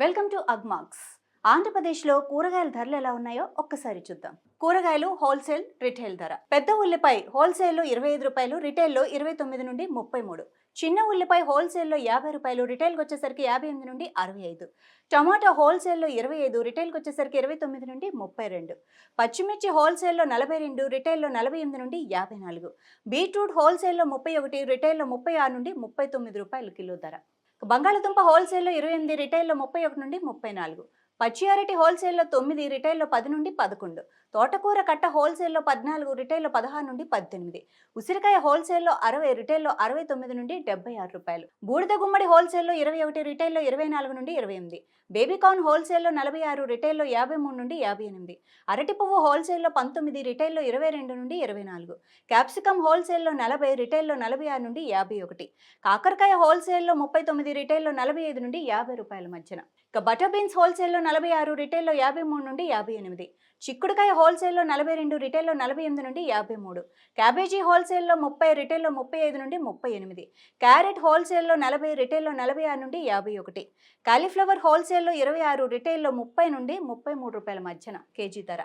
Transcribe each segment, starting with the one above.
Welcome to Agmax ఆంధ్రప్రదేశ్లో కూరగాయల ధరలు ఎలా ఉన్నాయో ఒక్కసారి చూద్దాం. కూరగాయలు హోల్సేల్ రిటైల్ ధర. పెద్ద ఉల్లిపాయ హోల్సేల్లో ఇరవై ఐదు రూపాయలు రిటైల్లో ఇరవై తొమ్మిది నుండి ముప్పై మూడు. చిన్న ఉల్లిపాయ హోల్సేల్లో యాభై రూపాయలు రిటైల్కి వచ్చేసరికి యాభై ఎనిమిది నుండి అరవై ఐదు. టమాటా హోల్సేల్లో ఇరవై ఐదు రిటైల్కి వచ్చేసరికి ఇరవై తొమ్మిది నుండి ముప్పై రెండు. పచ్చిమిర్చి హోల్సేల్లో నలభై రెండు రిటైల్లో నలభై ఎనిమిది నుండి యాభై నాలుగు. బీట్రూట్ హోల్సేల్లో ముప్పై ఒకటి రిటైల్లో ముప్పై ఆరు నుండి ముప్పై తొమ్మిది రూపాయలు కిలో ధర. బంగాళదుంప హోల్సేల్లో ఇరవై ఎనిమిది రిటైల్లో ముప్పై ఒకటి నుండి ముప్పై నాలుగు. పచ్చి అరటి హోల్సేల్లో తొమ్మిది రిటైల్లో పది నుండి పదకొండు. తోటకూర కట్ట హోల్సేల్లో పద్నాలుగు రిటైల్లో పదహారు నుండి పద్దెనిమిది. ఉసిరికాయ హోల్సేల్లో అరవై రిటైల్లో అరవై తొమ్మిది నుండి డెబ్బై ఆరు రూపాయలు. బూడిద గుమ్మడి హోల్సేల్లో ఇరవై ఒకటి రిటైల్లో ఇరవై నాలుగు నుండి ఇరవై ఎనిమిది. బేబీకార్న్ హోల్సేల్లో నలభై ఆరు రిటైల్లో యాభై మూడు నుండి యాభై ఎనిమిది. అరటి పువ్వు హోల్సేల్లో పంతొమ్మిది రిటైల్లో ఇరవై రెండు నుండి ఇరవై నాలుగు. క్యాప్సికమ్ హోల్సేల్లో నలభై రిటైల్లో నలభై ఆరు నుండి యాభై ఒకటి. కాకరకాయ హోల్సేల్లో ముప్పై తొమ్మిది రిటైల్లో నలభై ఐదు నుండి యాభై రూపాయల మధ్యన. ఇక బటర్ బీన్స్ హోల్సేల్లో నలభై ఆరు రిటైల్లో యాభై మూడు నుండి యాభై ఎనిమిది. చిక్కుడుకాయ హోల్సేల్లో నలభై రెండు రిటైల్లో నలభై ఎనిమిది నుండి యాభై మూడు. క్యాబేజీ హోల్సేల్లో ముప్పై రిటైల్లో ముప్పై ఐదు నుండి ముప్పై ఎనిమిది. క్యారెట్ హోల్సేల్లో నలభై రిటైల్లో నలభై ఆరు నుండి యాభై ఒకటి. కాలీఫ్లవర్ హోల్సేల్లో ఇరవై ఆరు రిటైల్లో ముప్పై నుండి ముప్పై మూడు రూపాయల మధ్యన కేజీ ధర.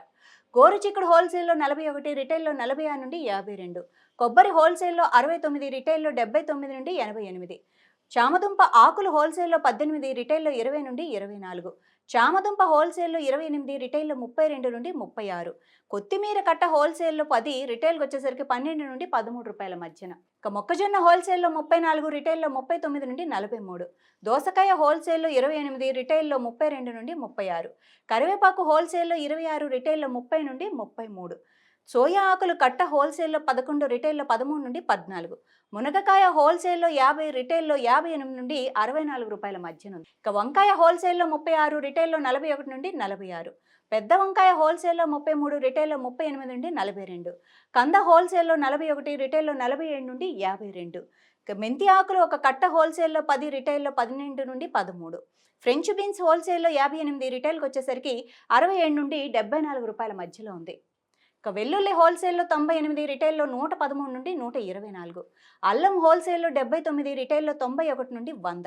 గోరు చిక్కుడు హోల్సేల్లో నలభై ఒకటి రిటైల్లో నలభై ఆరు నుండి యాభై రెండు. కొబ్బరి హోల్సేల్లో అరవై తొమ్మిది రిటైల్లో డెబ్బై తొమ్మిది నుండి ఎనభై ఎనిమిది. చామదుంప ఆకులు హోల్సేల్లో పద్దెనిమిది రిటైల్లో ఇరవై నుండి ఇరవై నాలుగు. చామదుంప హోల్సేల్లో ఇరవై ఎనిమిది రిటైల్లో ముప్పై రెండు నుండి ముప్పై ఆరు కొత్తిమీర కట్ట హోల్సేల్లో పది రిటైల్కి వచ్చేసరికి పన్నెండు నుండి పదమూడు రూపాయల మధ్యన. ఇక మొక్కజొన్న హోల్సేల్లో ముప్పై నాలుగు రిటైల్లో ముప్పై తొమ్మిది నుండి నలభై మూడు దోసకాయ హోల్సేల్లో ఇరవై ఎనిమిది రిటైల్లో ముప్పై రెండు నుండి ముప్పై ఆరు కరివేపాకు హోల్సేల్లో ఇరవై ఆరు రిటైల్లో ముప్పై నుండి ముప్పై మూడు సోయా ఆకులు కట్ట హోల్సేల్లో పదకొండు రిటైల్లో పదమూడు నుండి పద్నాలుగు. మునగకాయ హోల్సేల్లో యాభై రిటైల్లో యాభై ఎనిమిది నుండి అరవై నాలుగు రూపాయల మధ్యన ఉంది. ఇక వంకాయ హోల్సేల్లో ముప్పై ఆరు రిటైల్లో నలభై ఒకటి నుండి నలభై ఆరు. పెద్ద వంకాయ హోల్సేల్లో ముప్పై మూడు రిటైల్లో ముప్పై ఎనిమిది నుండి నలభై రెండు. కంద హోల్సేల్లో నలభై ఒకటి రిటైల్లో నలభై ఏడు నుండి యాభై రెండు. ఇక మెంతి ఆకులు ఒక కట్ట హోల్సేల్లో పది రిటైల్లో పన్నెండు నుండి పదమూడు. ఫ్రెంచ్ బీన్స్ హోల్సేల్లో యాభై ఎనిమిది రిటైల్కి వచ్చేసరికి అరవై ఏడు నుండి డెబ్బై నాలుగు రూపాయల మధ్యలో ఉంది. ఇక వెల్లుల్లి హోల్సేల్లో తొంభై ఎనిమిది రిటైల్లో నూట పదమూడు నుండి నూట ఇరవై నాలుగు. అల్లం హోల్సేల్లో డెబ్బై తొమ్మిది రిటైల్లో తొంభై ఒకటి నుండి వంద.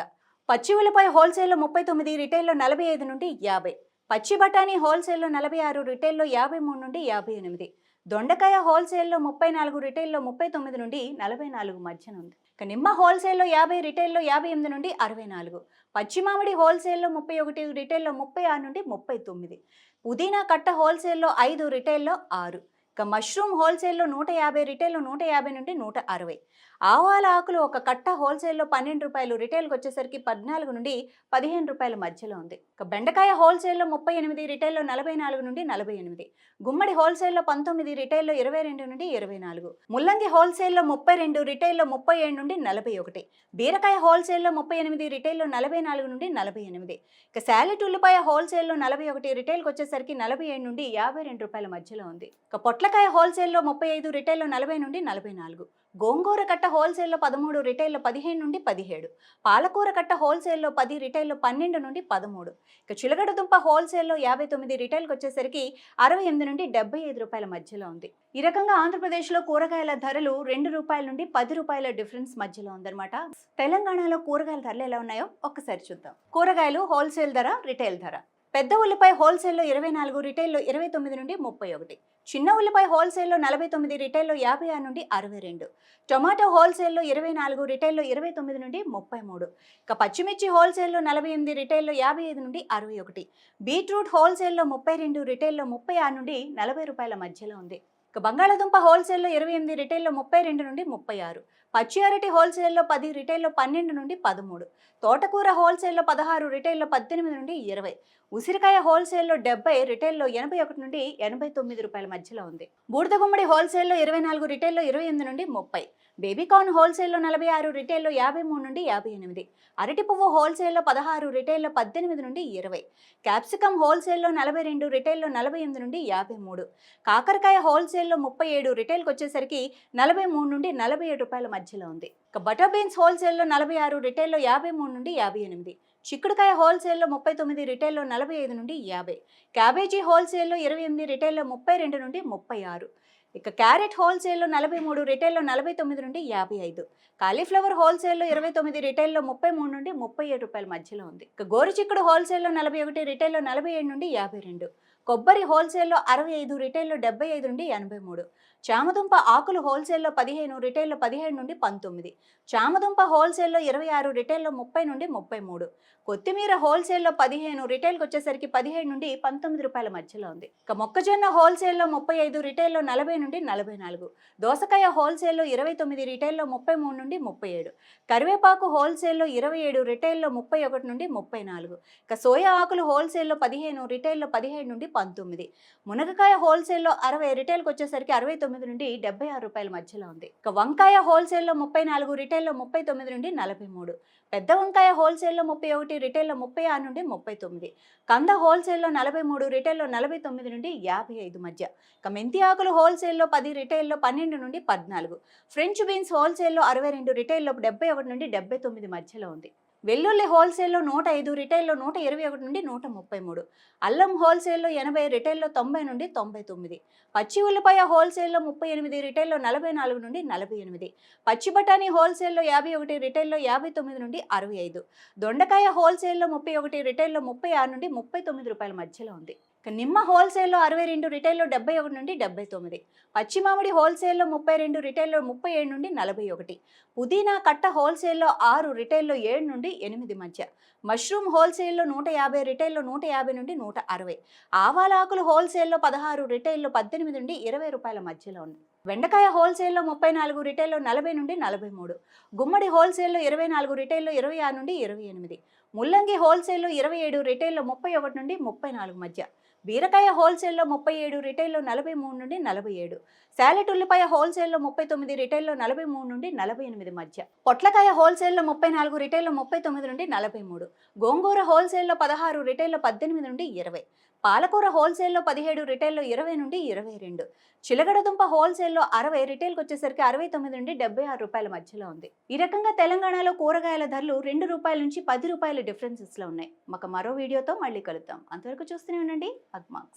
పచ్చి ఉల్లిపాయ హోల్సేల్లో ముప్పై తొమ్మిది రిటైల్లో నలభై ఐదు నుండి యాభై. పచ్చి బఠానీ హోల్సేల్లో నలభై ఆరు రిటైల్లో యాభై మూడు నుండి యాభై ఎనిమిది. దొండకాయ హోల్సేల్లో ముప్పై నాలుగు రిటైల్లో ముప్పై తొమ్మిది నుండి నలభై నాలుగు మధ్యన ఉంది. ఇక నిమ్మ హోల్సేల్లో యాభై రిటైల్లో యాభై ఎనిమిది నుండి అరవై నాలుగు. పచ్చి మామిడి హోల్సేల్లో ముప్పై ఒకటి రిటైల్లో ముప్పై ఆరు నుండి ముప్పై తొమ్మిది. పుదీనా కట్ట హోల్సేల్లో ఐదు రిటైల్లో ఆరు. ఇక మష్రూమ్ హోల్సేల్లో నూట యాభై రిటైల్లో నూట యాభై నుండి నూట అరవై. ఆవాల ఆకులు ఒక కట్ట హోల్సేల్లో పన్నెండు రూపాయలు రిటైల్కి వచ్చేసరికి పద్నాలుగు నుండి పదిహేను రూపాయల మధ్యలో ఉంది. ఇక బెండకాయ హోల్సేల్లో ముప్పై ఎనిమిది రిటైల్లో నలభై నాలుగు నుండి నలభై ఎనిమిది. గుమ్మడి హోల్సేల్లో పంతొమ్మిది రిటైల్లో ఇరవై రెండు నుండి ఇరవై నాలుగు. ముల్లంగి హోల్సేల్లో ముప్పై రెండు రిటైల్లో ముప్పై ఏడు నుండి నలభై ఒకటి. బీరకాయ హోల్సేల్లో ముప్పై ఎనిమిది రిటైల్లో నలభై నాలుగు నుండి నలభై ఎనిమిది. ఇక శాలెట్ ఉల్లిపాయ హోల్సేల్లో నలభై ఒకటి రిటైల్కి వచ్చేసరికి నలభై ఏడు నుండి యాభై రెండు రూపాయల మధ్యలో ఉంది. ఇక పొట్లకాయ హోల్సేల్లో ముప్పై ఐదు రిటైల్లో నలభై నుండి నలభై నాలుగు. గోంగూర కట్ట హోల్సేల్లో పదమూడు రిటైల్లో పదిహేను నుండి పదిహేడు. పాలకూర కట్ట హోల్సేల్లో పది రిటైల్లో పన్నెండు నుండి పదమూడు. ఇక చిలగడ దుంప హోల్సేల్లో యాభై తొమ్మిది రిటైల్కి వచ్చేసరికి అరవై ఎనిమిది నుండి డెబ్బై ఐదు రూపాయల మధ్యలో ఉంది. ఈ రకంగా ఆంధ్రప్రదేశ్లో కూరగాయల ధరలు రెండు రూపాయల నుండి పది రూపాయల డిఫరెన్స్ మధ్యలో ఉందన్నమాట. తెలంగాణలో కూరగాయల ధరలు ఎలా ఉన్నాయో ఒక్కసారి చూద్దాం. కూరగాయలు హోల్సేల్ ధర రిటైల్ ధర. పెద్ద ఉల్లిపాయ హోల్సేల్లో ఇరవై నాలుగు రిటైల్లో ఇరవై తొమ్మిది నుండి ముప్పై ఒకటి. చిన్న ఉల్లిపాయ హోల్సేల్లో నలభై తొమ్మిది రిటైల్లో యాభై ఆరు నుండి అరవై రెండు. టొమాటో హోల్సేల్లో ఇరవై నాలుగు రిటైల్లో ఇరవై తొమ్మిది నుండి ముప్పై మూడు. ఇక పచ్చిమిర్చి హోల్సేల్లో నలభై ఎనిమిది రిటైల్లో యాభై ఐదు నుండి అరవై ఒకటి. బీట్రూట్ హోల్సేల్లో ముప్పై రెండు రిటైల్లో ముప్పై ఆరు నుండి నలభై రూపాయల మధ్యలో ఉంది. ఇక బంగాళాదుంప హోల్సేల్లో ఇరవై ఎనిమిది రిటైల్లో ముప్పై రెండు నుండి ముప్పై ఆరు. పచ్చి అరటి హోల్సేల్లో పది రిటైల్లో పన్నెండు నుండి పదమూడు. తోటకూర హోల్సేల్లో పదహారు రిటైల్లో పద్దెనిమిది నుండి ఇరవై. ఉసిరికాయ హోల్సేల్లో డెబ్బై రిటైల్లో ఎనభై ఒకటి నుండి ఎనభై తొమ్మిది రూపాయల మధ్యలో ఉంది. బూడిద గుమ్మడి హోల్సేల్లో ఇరవై నాలుగు రిటైల్లో ఇరవై ఎనిమిది నుండి ముప్పై. బేబీకార్న్ హోల్సేల్లో నలభై ఆరు రిటైల్లో యాభై మూడు నుండి యాభై ఎనిమిది. అరటి పువ్వు హోల్సేల్లో పదహారు రిటైల్లో పద్దెనిమిది నుండి ఇరవై. క్యాప్సికమ్ హోల్సేల్లో నలభై రెండు రిటైల్లో నలభై ఎనిమిది నుండి యాభై మూడు. కాకరకాయ హోల్సేల్లో ముప్పై ఏడు రిటైల్కి వచ్చేసరికి నలభై మూడు నుండి నలభై ఏడు రూపాయల మధ్యలో ఉంది. ఇక బటర్ బీన్స్ హోల్సేల్లో నలభై ఆరు రిటైల్లో యాభై మూడు నుండి యాభై ఎనిమిది. చిక్కుడుకాయ హోల్సేల్లో ముప్పై తొమ్మిది రిటైల్లో నలభై ఐదు నుండి యాభై. క్యాబేజీ హోల్సేల్లో ఇరవై ఎనిమిది రిటైల్లో ముప్పై రెండు నుండి ముప్పై ఆరు. ఇక క్యారెట్ హోల్సేల్లో నలభై మూడు రిటైల్లో నలభై తొమ్మిది నుండి యాభై ఐదు. కాలీఫ్లవర్ హోల్సేల్లో ఇరవై తొమ్మిది రిటైల్లో ముప్పై మూడు నుండి ముప్పై ఏడు రూపాయల మధ్యలో ఉంది. ఇక గోరుచిక్కుడు హోల్సేల్లో నలభై ఒకటి రిటైల్లో నలభై ఏడు నుండి యాభై రెండు. కొబ్బరి హోల్సేల్లో అరవై ఐదు రిటైల్లో డెబ్బై ఐదు నుండి ఎనభై మూడు. చామదుంప ఆకులు హోల్సేల్లో పదిహేను రిటైల్లో పదిహేడు నుండి పంతొమ్మిది. చామదుంప హోల్సేల్లో ఇరవై ఆరు రిటైల్లో ముప్పై నుండి ముప్పై మూడు. కొత్తిమీర హోల్సేల్లో పదిహేను రిటైల్కి వచ్చేసరికి పదిహేడు నుండి పంతొమ్మిది రూపాయల మధ్యలో ఉంది. ఇక మొక్కజొన్న హోల్సేల్లో ముప్పై ఐదు రిటైల్లో నలభై నుండి నలభై నాలుగు. దోసకాయ హోల్సేల్లో ఇరవై తొమ్మిది రిటైల్లో ముప్పై మూడు నుండి ముప్పై ఏడు. కరివేపాకు హోల్సేల్లో ఇరవై ఏడు రిటైల్లో ముప్పై ఒకటి నుండి ముప్పై నాలుగు. ఇక సోయా ఆకులు హోల్సేల్లో పదిహేను రిటైల్లో పదిహేడు నుండి పంతొమ్మిది. మునగకాయ హోల్సేల్లో అరవై రిటైల్కి వచ్చేసరికి అరవై తొమ్మిది నుండి డెబ్బై ఆరు రూపాయల మధ్యలో ఉంది. ఇక వంకాయ హోల్సేల్లో ముప్పై నాలుగు రిటైల్లో ముప్పై తొమ్మిది నుండి నలభై మూడు. పెద్ద వంకాయ హోల్సేల్లో ముప్పై ఒకటి రిటైల్లో ముప్పై ఆరు నుండి ముప్పై తొమ్మిది. కంద హోల్సేల్లో నలభై మూడు రిటైల్లో నలభై తొమ్మిది నుండి యాభై ఐదు మధ్య. ఇక మెంతి ఆకులు హోల్సేల్లో పది రిటైల్లో పన్నెండు నుండి పద్నాలుగు. ఫ్రెంచ్ బీన్స్ హోల్సేల్లో అరవై రెండు రిటైల్లో డెబ్బై ఒకటి నుండి డెబ్బై తొమ్మిది మధ్యలో ఉంది. వెల్లుల్లి హోల్సేల్లో నూట ఐదు రిటైల్లో నూట ఇరవై ఒకటి నుండి నూట ముప్పై మూడు. అల్లం హోల్సేల్లో ఎనభై రిటైల్లో తొంభై నుండి తొంభై తొమ్మిది. పచ్చి ఉల్లిపాయ హోల్సేల్లో ముప్పై ఎనిమిది రిటైల్లో నలభై నాలుగు నుండి నలభై ఎనిమిది. పచ్చి బఠానీ హోల్సేల్లో యాభై ఒకటి రిటైల్లో యాభై తొమ్మిది నుండి అరవై ఐదు. దొండకాయ హోల్సేల్లో ముప్పై ఒకటి రిటైల్లో ముప్పై ఆరు నుండి ముప్పై తొమ్మిది రూపాయల మధ్యలో ఉంది. నిమ్మ హోల్సేల్లో అరవై రెండు రిటైల్లో డెబ్బై ఒకటి నుండి డెబ్బై తొమ్మిది. పచ్చి మామిడి హోల్సేల్లో ముప్పై రెండు రిటైల్లో ముప్పై ఏడు నుండి నలభై ఒకటి. పుదీనా కట్ట హోల్సేల్లో ఆరు రిటైల్లో ఏడు నుండి ఎనిమిది మధ్య. మష్రూమ్ హోల్సేల్లో నూట యాభై రిటైల్లో నూట యాభై నుండి నూట అరవై. ఆవాలాకులు హోల్సేల్లో పదహారు రిటైల్లో పద్దెనిమిది నుండి ఇరవై రూపాయల మధ్యలో ఉంది బెండకాయ హోల్సేల్లో ముప్పై నాలుగు రిటైల్లో నలభై నుండి నలభై మూడు. గుమ్మడి హోల్సేల్లో ఇరవై నాలుగు రిటైల్లో ఇరవై ఆరు నుండి ఇరవై ఎనిమిది. ముల్లంగి హోల్సేల్లో ఇరవై ఏడు రిటైల్లో ముప్పై ఒకటి నుండి ముప్పై నాలుగు మధ్య. బీరకాయ హోల్సేల్లో ముప్పై ఏడు రిటైల్లో నలభై మూడు నుండి నలభై ఏడు. శాలెట్ ఉల్లిపాయ హోల్సేల్లో ముప్పై తొమ్మిది రిటైల్లో నలభై మూడు నుండి నలభై ఎనిమిది మధ్య. పొట్లకాయ హోల్సేల్లో ముప్పై నాలుగు రిటైల్లో ముప్పై తొమ్మిది నుండి నలభై మూడు. గోంగూర హోల్సేల్లో పదహారు రిటైల్లో పద్దెనిమిది నుండి ఇరవై. పాలకూర హోల్సేల్లో పదిహేడు రిటైల్లో ఇరవై నుండి ఇరవై రెండు. చిలగడదుంప హోల్సేల్లో అరవై రిటైల్కి వచ్చేసరికి అరవై తొమ్మిది నుండి డెబ్బై ఆరు రూపాయల మధ్యలో ఉంది. ఈ రకంగా తెలంగాణలో కూరగాయల ధరలు రెండు రూపాయల నుంచి పది రూపాయల డిఫరెన్సెస్లో ఉన్నాయి. మాకు మరో వీడియోతో మళ్ళీ కలుద్దాం. అంతవరకు చూస్తూనే ఉండండి. hug.